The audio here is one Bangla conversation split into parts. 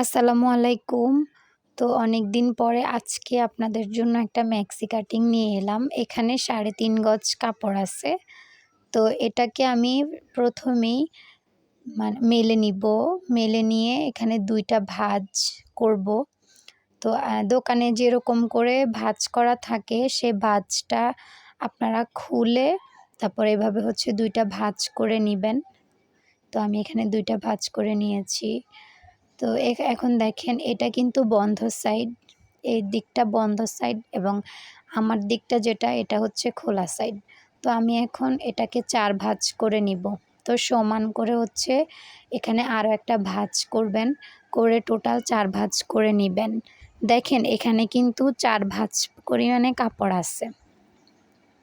আসসালামু আলাইকুম। তো অনেক দিন পরে আজকে আপনাদের জন্য একটা ম্যাক্সি কাটিং নিয়ে এলাম। এখানে সাড়ে তিন গজ কাপড় আছে। তো এটাকে আমি প্রথমেই মানে মেলে নিব। মেলে নিয়ে এখানে দুইটা ভাজ করব। তো দোকানে যেরকম করে ভাজ করা থাকে, সে ভাজটা আপনারা খুলে তারপর এভাবে হচ্ছে দুইটা ভাজ করে নেবেন। তো আমি এখানে দুইটা ভাজ করে নিয়েছি। তো এখন দেখেন এটা কিন্তু বন্ধ সাইড এই দিকটা বন্ধ সাইড এবং আমার দিকটা যেটা, এটা হচ্ছে খোলা সাইড তো আমি এখন এটাকে চার ভাঁজ করে নিব। তো সমান করে হচ্ছে এখানে আরও একটা ভাঁজ করবেন, করে টোটাল চার ভাঁজ করে নেবেন। দেখেন এখানে কিন্তু চার ভাঁজ পরিমাণে কাপড় আছে।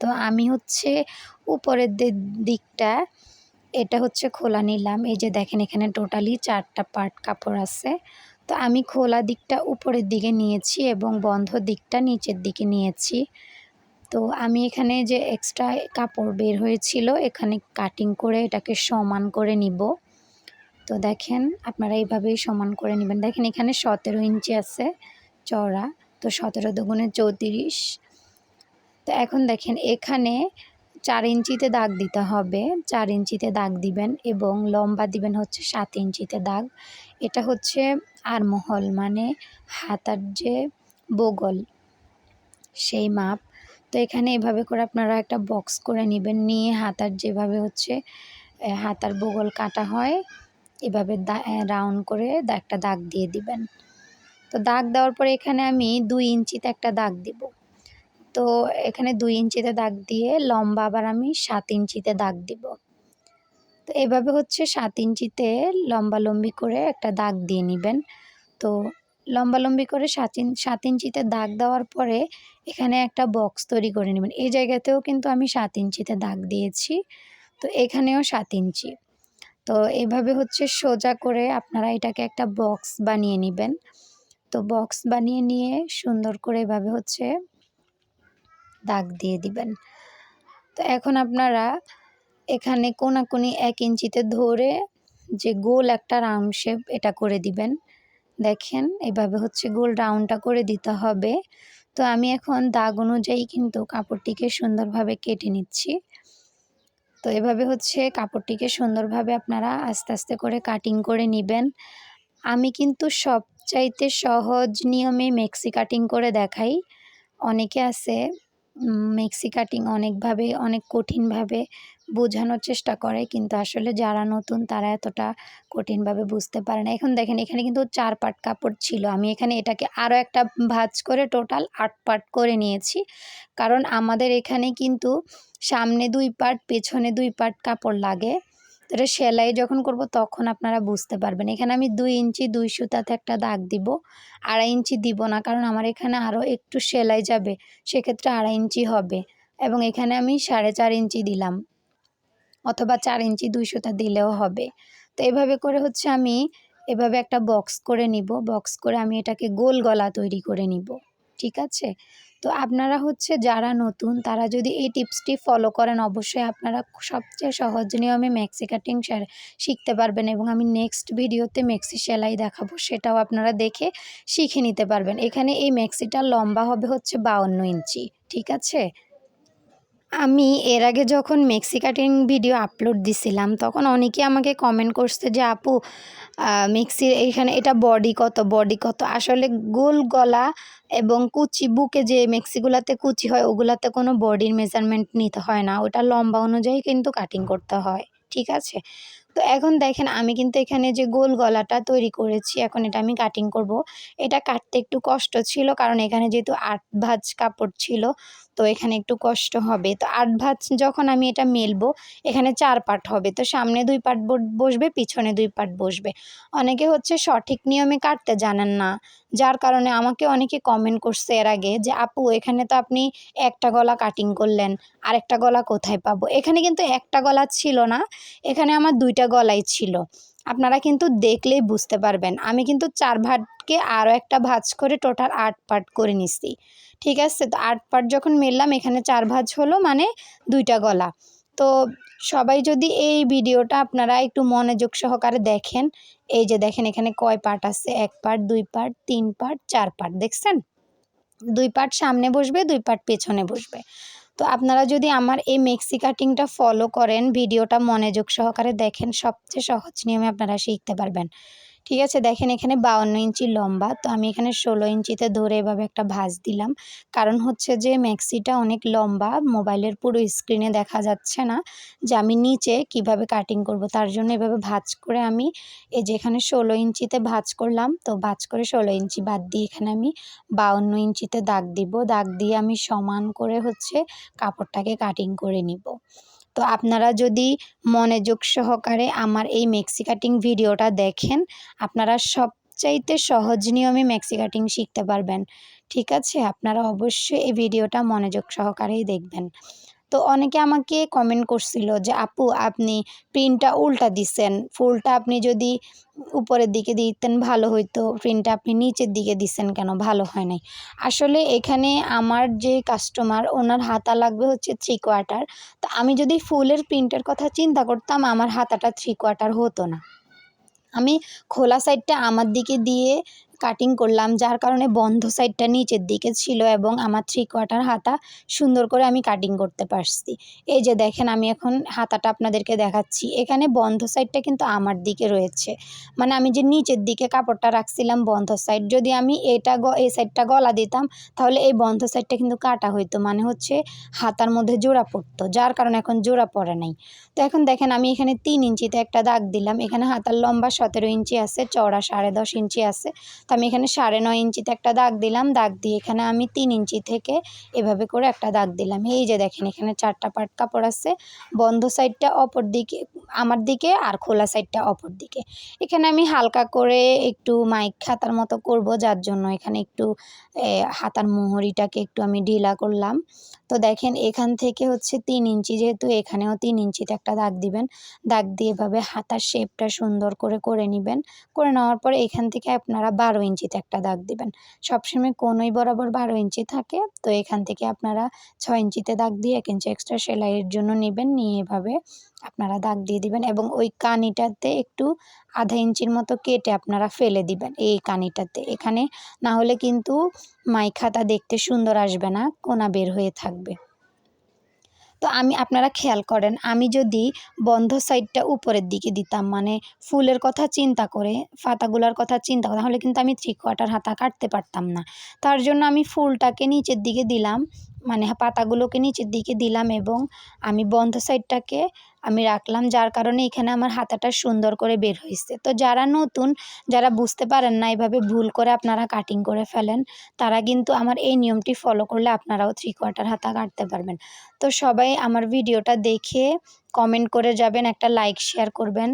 তো আমি হচ্ছে উপরের দিকটা এটা হচ্ছে খোলা নিলাম। এই যে দেখেন এখানে টোটালি চারটা পার্ট কাপড় আছে। তো আমি খোলা দিকটা উপরের দিকে নিয়েছি এবং বন্ধ দিকটা নিচের দিকে নিয়েছি। তো আমি এখানে যে এক্সট্রা কাপড় বের হয়েছিল, এখানে কাটিং করে এটাকে সমান করে নিব। তো দেখেন আপনারা এইভাবেই সমান করে নেবেন। দেখেন এখানে সতেরো ইঞ্চি আছে চওড়া, তো সতেরো দুগুণে চৌত্রিশ। তো এখন দেখেন এখানে চার ইঞ্চিতে দাগ দিতে হবে। চার ইঞ্চিতে দাগ দিবেন এবং লম্বা দিবেন হচ্ছে সাত ইঞ্চিতে দাগ। এটা হচ্ছে আরমহল মানে হাতার যে বগল, সেই মাপ। তো এখানে এভাবে করে আপনারা একটা বক্স করে নেবেন, নিয়ে হাতার যেভাবে হচ্ছে হাতার বগল কাটা হয়, এভাবে রাউন্ড করে একটা দাগ দিয়ে দিবেন। তো দাগ দেওয়ার পরে এখানে আমি দুই ইঞ্চিতে একটা দাগ দিব। তো এখানে দুই ইঞ্চিতে দাগ দিয়ে লম্বা আবার আমি সাত ইঞ্চিতে দাগ দিব। তো এভাবে হচ্ছে সাত ইঞ্চিতে লম্বালম্বি করে একটা দাগ দিয়ে নেবেন। তো লম্বালম্বি করে সাত ইঞ্চ সাত ইঞ্চিতে দাগ দেওয়ার পরে এখানে একটা বক্স তৈরি করে নেবেন। এই জায়গাতেও কিন্তু আমি সাত ইঞ্চিতে দাগ দিয়েছি। তো এখানেও সাত ইঞ্চি। তো এভাবে হচ্ছে সোজা করে আপনারা এটাকে একটা বক্স বানিয়ে নেবেন। তো বক্স বানিয়ে নিয়ে সুন্দর করে এভাবে হচ্ছে দাগ দিয়ে দিবেন। তো এখন আপনারা এখানে কোনাকুনি এক ইঞ্চিতে ধরে যে গোল একটা রাউন্ড শেপ এটা করে দিবেন। দেখেন, এভাবে হচ্ছে গোল রাউন্ডটা করে দিতে হবে। তো আমি এখন দাগ অনুযায়ী কিন্তু কাপড়টিকে সুন্দরভাবে কেটে নিচ্ছি। তো এভাবে হচ্ছে কাপড়টিকে সুন্দরভাবে আপনারা আস্তে আস্তে করে কাটিং করে নেবেন। আমি কিন্তু সবচাইতে সহজ নিয়মে মেক্সি কাটিং করে দেখাই। অনেকে আছে মেক্সি কাটিং অনেকভাবে, অনেক কঠিনভাবে বোঝানোর চেষ্টা করে, কিন্তু আসলে যারা নতুন তারা এতটা কঠিনভাবে বুঝতে পারে না। এখন দেখেন, এখানে কিন্তু চার পাট কাপড় ছিল। আমি এখানে এটাকে আরও একটা ভাজ করে টোটাল আট পাট করে নিয়েছি। কারণ আমাদের এখানে কিন্তু সামনে দুই পাট, পেছনে দুই পাট কাপড় লাগে। এটা সেলাই যখন করব তখন আপনারা বুঝতে পারবেন। এখানে আমি দুই ইঞ্চি, দুই সুতাতে একটা দাগ দিব, আড়াই ইঞ্চি দিব না, কারণ আমার এখানে আরও একটু সেলাই যাবে, সেক্ষেত্রে আড়াই ইঞ্চি হবে এবং এখানে আমি সাড়ে চার ইঞ্চি দিলাম অথবা চার ইঞ্চি, দুই সুতা দিলেও হবে। তো এভাবে করে হচ্ছে আমি এভাবে একটা বক্স করে নিব। বক্স করে আমি এটাকে গোল গলা তৈরি করে নিব। ঠিক আছে? তো আপনারা হচ্ছে যারা নতুন, তারা যদি এই টিপসটি ফলো করেন, অবশ্যই আপনারা সবচেয়ে সহজ নিয়মে ম্যাক্সি কাটিং শিখতে পারবেন এবং আমি নেক্সট ভিডিওতে ম্যাক্সি সেলাই দেখাবো, সেটাও আপনারা দেখে শিখে নিতে পারবেন। এখানে এই ম্যাক্সিটার লম্বা হবে হচ্ছে বাউন্ন ইঞ্চি, ঠিক আছে? আমি এর আগে যখন মেক্সি কাটিং ভিডিও আপলোড দিছিলাম, তখন অনেকে আমাকে কমেন্ট করছে যে, আপু মিক্সির এইখানে এটা বডি কত বডি কত? আসলে গোল গলা এবং কুচি বুকে যে মেক্সিগুলাতে কুচি হয়, ওগুলাতে কোনো বডির মেজারমেন্ট নিতে হয় না। ওটা লম্বা অনুযায়ী কিন্তু কাটিং করতে হয়। ঠিক আছে? তো এখন দেখেন, আমি কিন্তু এখানে যে গোল গলাটা তৈরি করেছি, এখন এটা আমি কাটিং করব। এটা কাটতে একটু কষ্ট ছিল, কারণ এখানে যেহেতু আট ভাজ কাপড় ছিল, তো এখানে একটু কষ্ট হবে। তো আট ভাজ যখন আমি এটা মেলবো, এখানে চার পাট হবে। তো সামনে দুই পাট বসবে, পিছনে দুই পাট বসবে। অনেকে হচ্ছে সঠিক নিয়মে কাটতে জানেন না, যার কারণে আমাকে অনেকে কমেন্ট করছে এর আগে যে, আপু, এখানে তো আপনি একটা গলা কাটিং করলেন, আরেকটা গলা কোথায় পাবো? এখানে কিন্তু একটা গলা ছিল না, এখানে আমার দুইটা গলাই ছিল। আপনারা কিন্তু দেখলেই বুঝতে পারবেন। আমি কিন্তু চার ভাটকে আরও একটা ভাজ করে টোটাল আট পার্ট করে নিচ্ছি ঠিক আছে? তো আট পার্ট যখন মেললাম, এখানে চার ভাজ হলো মানে দুইটা গলা। তো সবাই যদি এই ভিডিওটা আপনারা একটু মনোযোগ সহকারে দেখেন, এই যে দেখেন এখানে কয় পার্ট আছে? এক পার্ট দুই পার্ট তিন পার্ট চার পার্ট দেখছেন? দুই পার্ট সামনে বসবে, দুই পার্ট পেছনে বসবে। তো আপনারা যদি আমার এই মেক্সি কাটিংটা ফলো করেন, ভিডিওটা মনোযোগ সহকারে দেখেন, সবচেয়ে সহজ নিয়মে আপনারা শিখতে পারবেন। ঠিক আছে, দেখেন এখানে বাউন্ন ইঞ্চি লম্বা, তো আমি এখানে ষোলো ইঞ্চিতে ধরে এভাবে একটা ভাঁজ দিলাম। কারণ হচ্ছে যে ম্যাক্সিটা অনেক লম্বা, মোবাইলের পুরো স্ক্রিনে দেখা যাচ্ছে না যে আমি নিচে কীভাবে কাটিং করব। তার জন্য এভাবে ভাঁজ করে আমি এই যে এখানে ষোলো ইঞ্চিতে ভাঁজ করলাম, তো ভাঁজ করে ষোলো ইঞ্চি বাদ দিয়ে এখানে আমি বাউন্ন ইঞ্চিতে দাগ দিব। দাগ দিয়ে আমি সমান করে হচ্ছে কাপড়টাকে কাটিং করে নিব। তো আপনারা যদি মনোযোগ সহকারে আমার এই মেক্সি কাটিং ভিডিওটা দেখেন, আপনারা সবচাইতে সহজ নিয়মে মেক্সি কাটিং শিখতে পারবেন। ঠিক আছে? আপনারা অবশ্যই এই ভিডিওটা মনোযোগ সহকারেই দেখবেন। তো অনেকে আমাকে কমেন্ট করছিল যে, আপু, আপনি প্রিন্টটা উল্টা দিছেন। ফুলটা আপনি যদি উপরের দিকে দিতেন ভালো হইতো। প্রিন্টটা আপনি নিচের দিকে দিছেন কেন? ভালো হয় নাই। আসলে এখানে আমার যে কাস্টমার ওনার হাতা লাগবে হচ্ছে থ্রি কোয়ার্টার তো আমি যদি ফুলের প্রিন্টের কথা চিন্তা করতাম, আমার হাতাটা থ্রি কোয়ার্টার হতো না। আমি খোলা সাইডটা আমার দিকে দিয়ে কাটিং করলাম, যার কারণে বন্ধ সাইডটা নিচের দিকে ছিল এবং আমার থ্রি কোয়ার্টার হাতা সুন্দর করে আমি কাটিং করতে পারছি। এই যে দেখেন, আমি এখন হাতাটা আপনাদেরকে দেখাচ্ছি। এখানে বন্ধ সাইডটা কিন্তু আমার দিকে রয়েছে। মানে আমি যে নিচের দিকে কাপড়টা রাখছিলাম বন্ধ সাইড যদি আমি এটা এই সাইডটা গলা দিতাম, তাহলে এই বন্ধ সাইডটা কিন্তু কাটা হইতো। মানে হচ্ছে হাতার মধ্যে জোড়া পড়তো, যার কারণে এখন জোড়া পড়ে নাই। তো এখন দেখেন, আমি এখানে তিন ইঞ্চিতে একটা দাগ দিলাম। এখানে হাতার লম্বা সতেরো ইঞ্চি আছে, চওড়া সাড়ে দশ ইঞ্চি আছে। তো আমি এখানে সাড়ে নয় ইঞ্চিতে একটা দাগ দিলাম। দাগ দিয়ে এখানে আমি তিন ইঞ্চি থেকে এভাবে করে একটা দাগ দিলাম। এই যে দেখেন, এখানে চারটা পাট কাপড় আছে। বন্ধ সাইডটা অপর দিকে, আমার দিকে আর খোলা সাইডটা অপর দিকে। এখানে আমি হালকা করে একটু মাইক খাতার মতো করব, যার জন্য এখানে একটু হাতার মোহরিটাকে একটু আমি ঢিলা করলাম। তো দেখেন এখান থেকে হচ্ছে তিন ইঞ্চি, যেহেতু এখানেও তিন ইঞ্চিতে একটা দাগ দিবেন, দাগ দিয়ে এভাবে হাতার শেপটা সুন্দর করে করে নেবেন। করে নেওয়ার পরে এখান থেকে আপনারা বারো ইঞ্চিতে একটা দাগ দিবেন। সবসময় কোনোই বরাবর বারো ইঞ্চি থাকে, তো এখান থেকে আপনারা ছয় ইঞ্চিতে দাগ দিয়ে এক ইঞ্চি এক্সট্রা সেলাইয়ের জন্য নেবেন, নিয়ে এভাবে আপনারা দাগ দিয়ে দিবেন এবং ওই কানিটাতে একটু আধা ইঞ্চির মতো কেটে আপনারা ফেলে দিবেন এই কানিটাতে। এখানে না হলে কিন্তু মাইখাতা দেখতে সুন্দর আসবে না, কোনা বের হয়ে থাকবে। তো আমি, আপনারা খেয়াল করেন, আমি যদি বন্ধ সাইডটা উপরের দিকে দিতাম মানে ফুলের কথা চিন্তা করে, পাতাগুলোর কথা চিন্তা করে, তাহলে কিন্তু আমি থ্রি কোয়ার্টার হাতা কাটতে পারতাম না। তার জন্য আমি ফুলটাকে নিচের দিকে দিলাম মানে পাতাগুলোকে নিচের দিকে দিলাম এবং আমি বন্ধ সাইডটাকে আমি রাখলাম, যার কারণে এখানে আমার হাতাটা সুন্দর করে বের হয়েছে। তো যারা নতুন, যারা বুঝতে পারেন না এভাবে ভুল করে আপনারা কাটিং করে ফেলেন, তারা কিন্তু আমার এই নিয়মটি ফলো করলে আপনারাও থ্রি কোয়ার্টার হাতা কাটতে পারবেন। তো সবাই আমার ভিডিওটা দেখে কমেন্ট করে যাবেন, একটা লাইক শেয়ার করবেন।